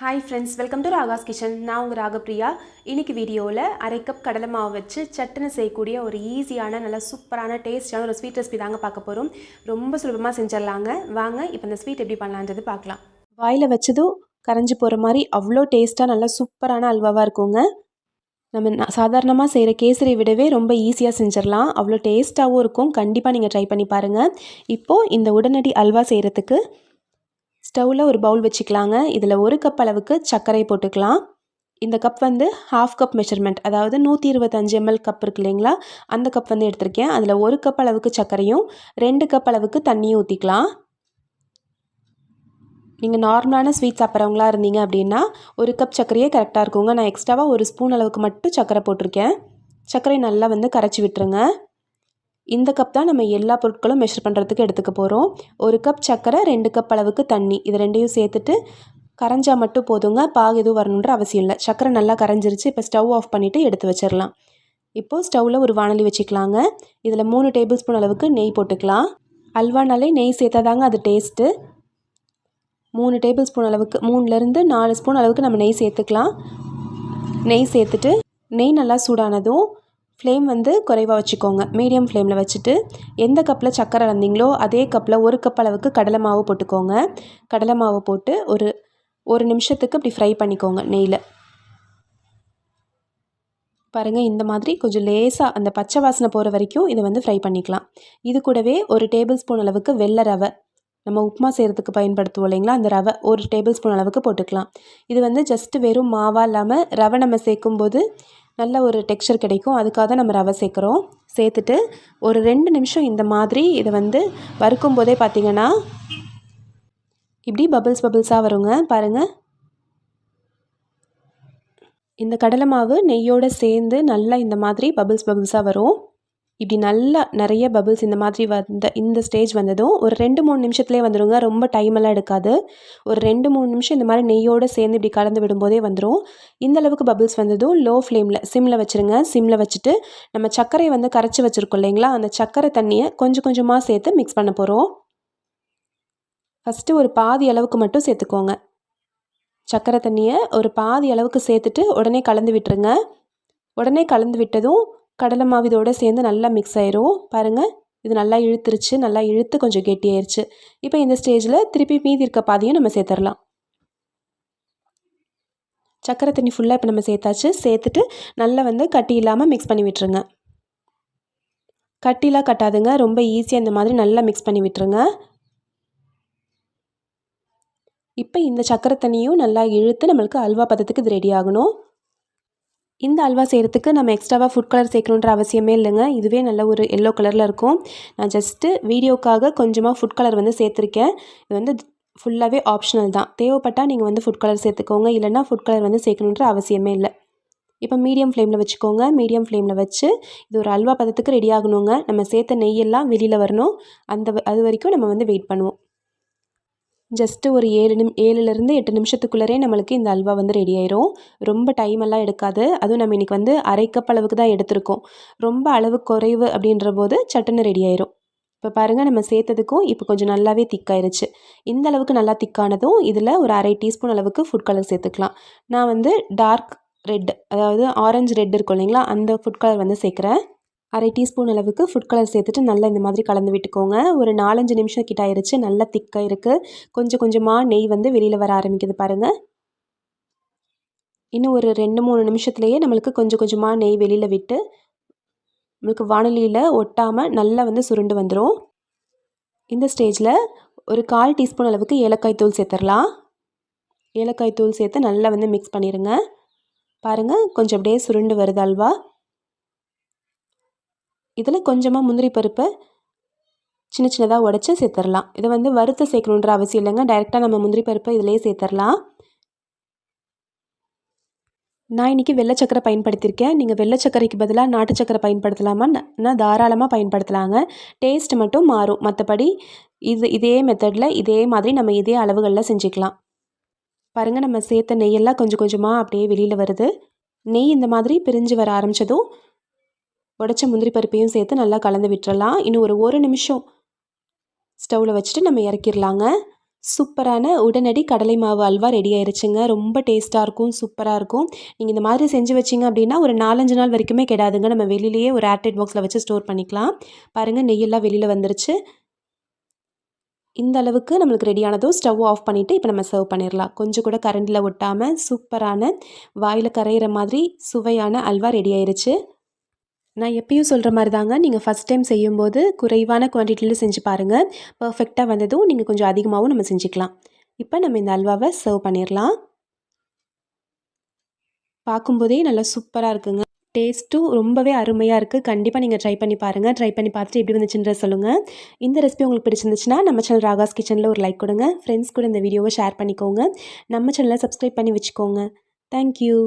Hi friends welcome to Raga's kitchen நான் உங்கள் ராகப்ரியா இன்றைக்கி வீடியோவில் அரை கப் கடலை மாவு வச்சு சட்டுன்னு செய்யக்கூடிய ஒரு ஈஸியான நல்ல சூப்பரான டேஸ்டான ஒரு ஸ்வீட் ரெசிபி தாங்க பார்க்க போகிறோம் ரொம்ப சுலபமாக செஞ்சிடலாங்க. வாங்க இப்போ இந்த ஸ்வீட் எப்படி பண்ணலான்றது பார்க்கலாம். வாயில் வச்சதும் கரைஞ்சி போகிற மாதிரி அவ்வளோ டேஸ்ட்டாக நல்லா சூப்பரான அல்வாவாக இருக்குங்க. நம்ம சாதாரணமாக செய்கிற கேசரி விடவே ரொம்ப ஈஸியாக செஞ்சிடலாம். அவ்வளோ டேஸ்ட்டாகவும் இருக்கும். கண்டிப்பாக நீங்கள் ட்ரை பண்ணி பாருங்கள் இப்போது இந்த உடனடி அல்வா செய்கிறதுக்கு ஸ்டவ்வில் ஒரு பவுல் வச்சுக்கலாங்க. இதில் ஒரு கப் அளவுக்கு சர்க்கரை போட்டுக்கலாம். இந்த கப் வந்து ஹாஃப் கப் மெஷர்மெண்ட் அதாவது நூற்றி இருபத்தஞ்சு எம்எல் கப் இருக்கு இல்லைங்களா? அந்த கப் வந்து எடுத்திருக்கேன். அதில் ஒரு கப் அளவுக்கு சர்க்கரையும் ரெண்டு கப் அளவுக்கு தண்ணியும் ஊற்றிக்கலாம் நீங்கள் நார்மலான ஸ்வீட் சாப்பிட்றவங்களா இருந்தீங்க அப்படின்னா ஒரு கப் சர்க்கரையே கரெக்டாக இருக்குங்க. நான் எக்ஸ்ட்ராவாக ஒரு ஸ்பூன் அளவுக்கு மட்டும் சர்க்கரை போட்டிருக்கேன். சர்க்கரை நல்லா வந்து கரைச்சி விட்டுருங்க. இந்த கப் தான் நம்ம எல்லா பொருட்களும் மெஷர் பண்ணுறதுக்கு எடுத்துக்க போகிறோம் ஒரு கப் சர்க்கரை ரெண்டு கப் அளவுக்கு தண்ணி. இது ரெண்டையும் சேர்த்துட்டு கரைஞ்சால் மட்டும் போதுங்க. பாகு எதுவும் வரணுன்ற அவசியம் இல்லை. சர்க்கரை நல்லா கரைஞ்சிருச்சு. இப்போ ஸ்டவ் ஆஃப் பண்ணிவிட்டு எடுத்து வச்சிடலாம். இப்போது ஸ்டவ்வில் ஒரு வானலி வச்சுக்கலாங்க. இதில் மூணு டேபிள் ஸ்பூன் அளவுக்கு நெய் போட்டுக்கலாம். அல்வானாலே நெய் சேர்த்தாதாங்க அது டேஸ்ட்டு மூணு டேபிள் ஸ்பூன் அளவுக்கு மூணுலேருந்து நாலு ஸ்பூன் அளவுக்கு நம்ம நெய் சேர்த்துக்கலாம். நெய் சேர்த்துட்டு நெய் நல்லா சூடானதும் ஃப்ளேம் வந்து குறைவாக வச்சுக்கோங்க. மீடியம் ஃப்ளேமில் வச்சுட்டு எந்த கப்பில் சக்கரை அளந்தீங்களோ அதே கப்பில் ஒரு கப் அளவுக்கு கடலை மாவு போட்டுக்கோங்க. கடலை மாவு போட்டு ஒரு ஒரு நிமிஷத்துக்கு இப்படி ஃப்ரை பண்ணிக்கோங்க நெய்யில் பாருங்கள் இந்த மாதிரி கொஞ்சம் லேசாக அந்த பச்சை வாசனை போகிற வரைக்கும் இதை வந்து ஃப்ரை பண்ணிக்கலாம். இது கூடவே ஒரு டேபிள் ஸ்பூன் அளவுக்கு வெள்ளை ரவை. நம்ம உப்புமா செய்கிறதுக்கு பயன்படுத்துவோம் இல்லைங்களா? அந்த ரவை ஒரு டேபிள் ஸ்பூன் அளவுக்கு போட்டுக்கலாம். இது வந்து ஜஸ்ட்டு வெறும் மாவாக இல்லாமல் ரவை நம்ம சேர்க்கும்போது நல்ல ஒரு டெக்ஸ்சர் கிடைக்கும். அதுக்காக தான் நம்ம ரவை சேர்க்குறோம். சேர்த்துட்டு ஒரு ரெண்டு நிமிஷம் இந்த மாதிரி இதை வந்து வறுக்கும் போதே பார்த்தீங்கன்னா இப்படி பபிள்ஸ் பபிள்ஸாக வருங்க. பாருங்கள் இந்த கடலை மாவு நெய்யோடு சேர்ந்து நல்லா இந்த மாதிரி பபிள்ஸ் பபிள்ஸாக வரும். இப்படி நல்லா நிறைய பபிள்ஸ் இந்த மாதிரி வந்த இந்த ஸ்டேஜ் வந்ததும் ஒரு ரெண்டு மூணு நிமிஷத்துலேயே வந்துடுங்க ரொம்ப டைம் எல்லாம் எடுக்காது. ஒரு ரெண்டு மூணு நிமிஷம் இந்த மாதிரி நெய்யோடு சேர்ந்து இப்படி கலந்து விடும்போதே வந்துடும் இந்த அளவுக்கு பபிள்ஸ் வந்ததும் லோ ஃப்ளேமில் சிம்மில் வச்சுருங்க. சிம்மில் வச்சுட்டு நம்ம சர்க்கரையை வந்து கரைச்சி வச்சுருக்கோம் இல்லைங்களா? அந்த சர்க்கரை தண்ணியை கொஞ்சம் கொஞ்சமாக சேர்த்து மிக்ஸ் பண்ண போகிறோம் ஃபஸ்ட்டு ஒரு பாதி அளவுக்கு மட்டும் சேர்த்துக்கோங்க. சர்க்கரை தண்ணியை ஒரு பாதி அளவுக்கு சேர்த்துட்டு உடனே கலந்து விட்டுருங்க. உடனே கலந்து விட்டதும் கடலை மாவு இதோட சேர்ந்து நல்லா மிக்ஸ் ஆயிரும். பாருங்கள் இது நல்லா இழுத்துருச்சு நல்லா இழுத்து கொஞ்சம் கெட்டியாயிருச்சு. இப்போ இந்த ஸ்டேஜில் திருப்பி மீதி இருக்க பாதியும் நம்ம சேர்த்துடலாம் சக்கரை தண்ணி ஃபுல்லாக இப்போ நம்ம சேர்த்தாச்சு. சேர்த்துட்டு நல்லா வந்து கட்டி இல்லாமல் மிக்ஸ் பண்ணி விட்டுருங்க. கட்டிலாம் கட்டாதுங்க. ரொம்ப ஈஸியாக இந்த மாதிரி நல்லா மிக்ஸ் பண்ணி விட்டுருங்க. இப்போ இந்த சக்கரை தண்ணியும் நல்லா இழுத்து நம்மளுக்கு அல்வா பதத்துக்கு இது ரெடி ஆகணும். இந்த அல்வா செய்கிறதுக்கு நம்ம எக்ஸ்ட்ராவாக ஃபுட் கலர் சேர்க்கணுன்ற அவசியமே இல்லைங்க. இதுவே நல்ல ஒரு எல்லோ கலரில் இருக்கும். நான் ஜஸ்ட்டு வீடியோக்காக கொஞ்சமாக ஃபுட் கலர் வந்து சேர்த்துருக்கேன். இது வந்து ஃபுல்லாகவே ஆப்ஷனல் தான். தேவைப்பட்டால் நீங்கள் வந்து ஃபுட் கலர் சேர்த்துக்கோங்க. இல்லைனா ஃபுட் கலர் வந்து சேர்க்கணுன்ற அவசியமே இல்லை. இப்போ மீடியம் ஃப்ளேமில் வச்சுக்கோங்க. மீடியம் ஃப்ளேமில் வச்சு இது ஒரு அல்வா பதத்துக்கு ரெடி ஆகணுங்க. நம்ம சேர்த்த நெய்யெல்லாம் வெளியில் வரணும். அந்த அது வரைக்கும் நம்ம வந்து வெயிட் பண்ணுவோம். ஜஸ்ட்டு ஒரு ஏழு நிம் ஏழுலேருந்து எட்டு நிமிஷத்துக்குள்ளரே நம்மளுக்கு இந்த அல்வா வந்து ரெடி ஆயிரும். ரொம்ப டைம் எல்லாம் எடுக்காது. அதுவும் நம்ம இன்றைக்கி வந்து அரை கப் அளவுக்கு தான் எடுத்திருக்கோம். ரொம்ப அளவு குறைவு அப்படின்ற போது சட்டுன்னு ரெடி ஆயிரும். இப்போ பாருங்கள் நம்ம சேர்த்ததுக்கும் இப்போ கொஞ்சம் நல்லாவே திக்காயிருச்சு இந்த அளவுக்கு நல்லா திக்கானதும் இதில் ஒரு அரை டீஸ்பூன் அளவுக்கு ஃபுட் கலர் சேர்த்துக்கலாம். நான் வந்து டார்க் ரெட் அதாவது ஆரஞ்சு ரெட் இருக்கும் இல்லைங்களா அந்த ஃபுட் கலர் வந்து சேர்க்குறேன். அரை டீஸ்பூன் அளவுக்கு ஃபுட் கலர் சேர்த்துட்டு நல்லா இந்த மாதிரி கலந்து விட்டுக்கோங்க. ஒரு நாலஞ்சு நிமிஷம் கிட்ட ஆயிடுச்சு நல்லா திக்காக இருக்குது கொஞ்சம் கொஞ்சமாக நெய் வந்து வெளியில் வர ஆரம்பிக்குது பாருங்கள் இன்னும் ஒரு ரெண்டு மூணு நிமிஷத்துலேயே நம்மளுக்கு கொஞ்சம் கொஞ்சமாக நெய் வெளியில் விட்டு நம்மளுக்கு வானொலியில் ஒட்டாமல் நல்லா வந்து சுருண்டு வந்துடும் இந்த ஸ்டேஜில் ஒரு கால் டீஸ்பூன் அளவுக்கு ஏலக்காய் தூள் சேர்த்துடலாம். ஏலக்காய் தூள் சேர்த்து நல்லா வந்து மிக்ஸ் பண்ணிடுங்க பாருங்கள் கொஞ்சம் அப்படியே சுருண்டு வருது அல்வா. இதில் கொஞ்சமாக முந்திரி பருப்பை சின்ன சின்னதாக உடச்சி சேர்த்துடலாம். இதை வந்து வறுத்து சேர்க்கணுன்ற அவசியம் இல்லைங்க. டைரெக்டாக நம்ம முந்திரி பருப்பை இதிலே சேர்த்துடலாம். நான் இன்றைக்கி வெள்ளை சக்கரை பயன்படுத்தியிருக்கேன். நீங்கள் வெள்ளை சக்கரைக்கு பதிலாக நாட்டு சக்கரை பயன்படுத்தலாமா? நான் தாராளமாக பயன்படுத்தலாங்க. டேஸ்ட் மட்டும் மாறும். மற்றபடி இது இதே மெத்தடில் இதே மாதிரி நம்ம இதே அளவுகளில் செஞ்சுக்கலாம். பாருங்கள் நம்ம சேர்த்த நெய்யெல்லாம் கொஞ்சம் கொஞ்சமாக அப்படியே வெளியில் வருது. நெய் இந்த மாதிரி பிரிஞ்சு வர ஆரம்பித்ததும் உடச்ச முந்திரி பருப்பையும் சேர்த்து நல்லா கலந்து விட்டுறலாம். இன்னும் ஒரு ஒரு நிமிஷம் ஸ்டவ்வில் வச்சுட்டு நம்ம இறக்கிடலாங்க. சூப்பரான உடனடி கடலை மாவு அல்வா ரெடி ஆயிருச்சுங்க. ரொம்ப டேஸ்ட்டாக இருக்கும் சூப்பராக இருக்கும். நீங்கள் இந்த மாதிரி செஞ்சு வச்சிங்க அப்படின்னா ஒரு நாலஞ்சு நாள் வரைக்குமே கெடாதுங்க. நம்ம வெளியிலேயே ஒரு ஏர்டைட் பாக்ஸில் வச்சு ஸ்டோர் பண்ணிக்கலாம். பாருங்கள் நெய்யெல்லாம் வெளியில் வந்துருச்சு. இந்த அளவுக்கு நம்மளுக்கு ரெடியானதும் ஸ்டவ் ஆஃப் பண்ணிவிட்டு இப்போ நம்ம சர்வ் பண்ணிடலாம். கொஞ்சம் கூட கரண்டில் ஒட்டாமல் சூப்பரான வாயில் கரையிற மாதிரி சுவையான அல்வா ரெடி ஆயிருச்சு. நான் எப்பயும் சொல்கிற மாதிரி தாங்க நீங்கள் ஃபஸ்ட் டைம் செய்யும்போது குறைவான குவான்டிட்டியில் செஞ்சு பாருங்கள் பர்ஃபெக்டாக வந்ததும் நீங்கள் கொஞ்சம் அதிகமாகவும் நம்ம செஞ்சுக்கலாம். இப்போ நம்ம இந்த அல்வாவை சர்வ் பண்ணிடலாம் பார்க்கும்போதே நல்லா சூப்பராக இருக்குங்க. டேஸ்ட்டும் ரொம்பவே அருமையாக இருக்குது கண்டிப்பாக நீங்கள் ட்ரை பண்ணி பாருங்கள் ட்ரை பண்ணி பார்த்துட்டு எப்படி வந்துச்சுன்ற சொல்லுங்கள் இந்த ரெசிபி உங்களுக்கு பிடிச்சிருந்துச்சுன்னா நம்ம சேனல் ராகாஸ் கிச்சனில் ஒரு லைக் கொடுங்க. ஃப்ரெண்ட்ஸ் கூட இந்த வீடியோவை ஷேர் பண்ணிக்கோங்க. நம்ம சேனலை சப்ஸ்கிரைப் பண்ணி வச்சுக்கோங்க. தேங்க்யூ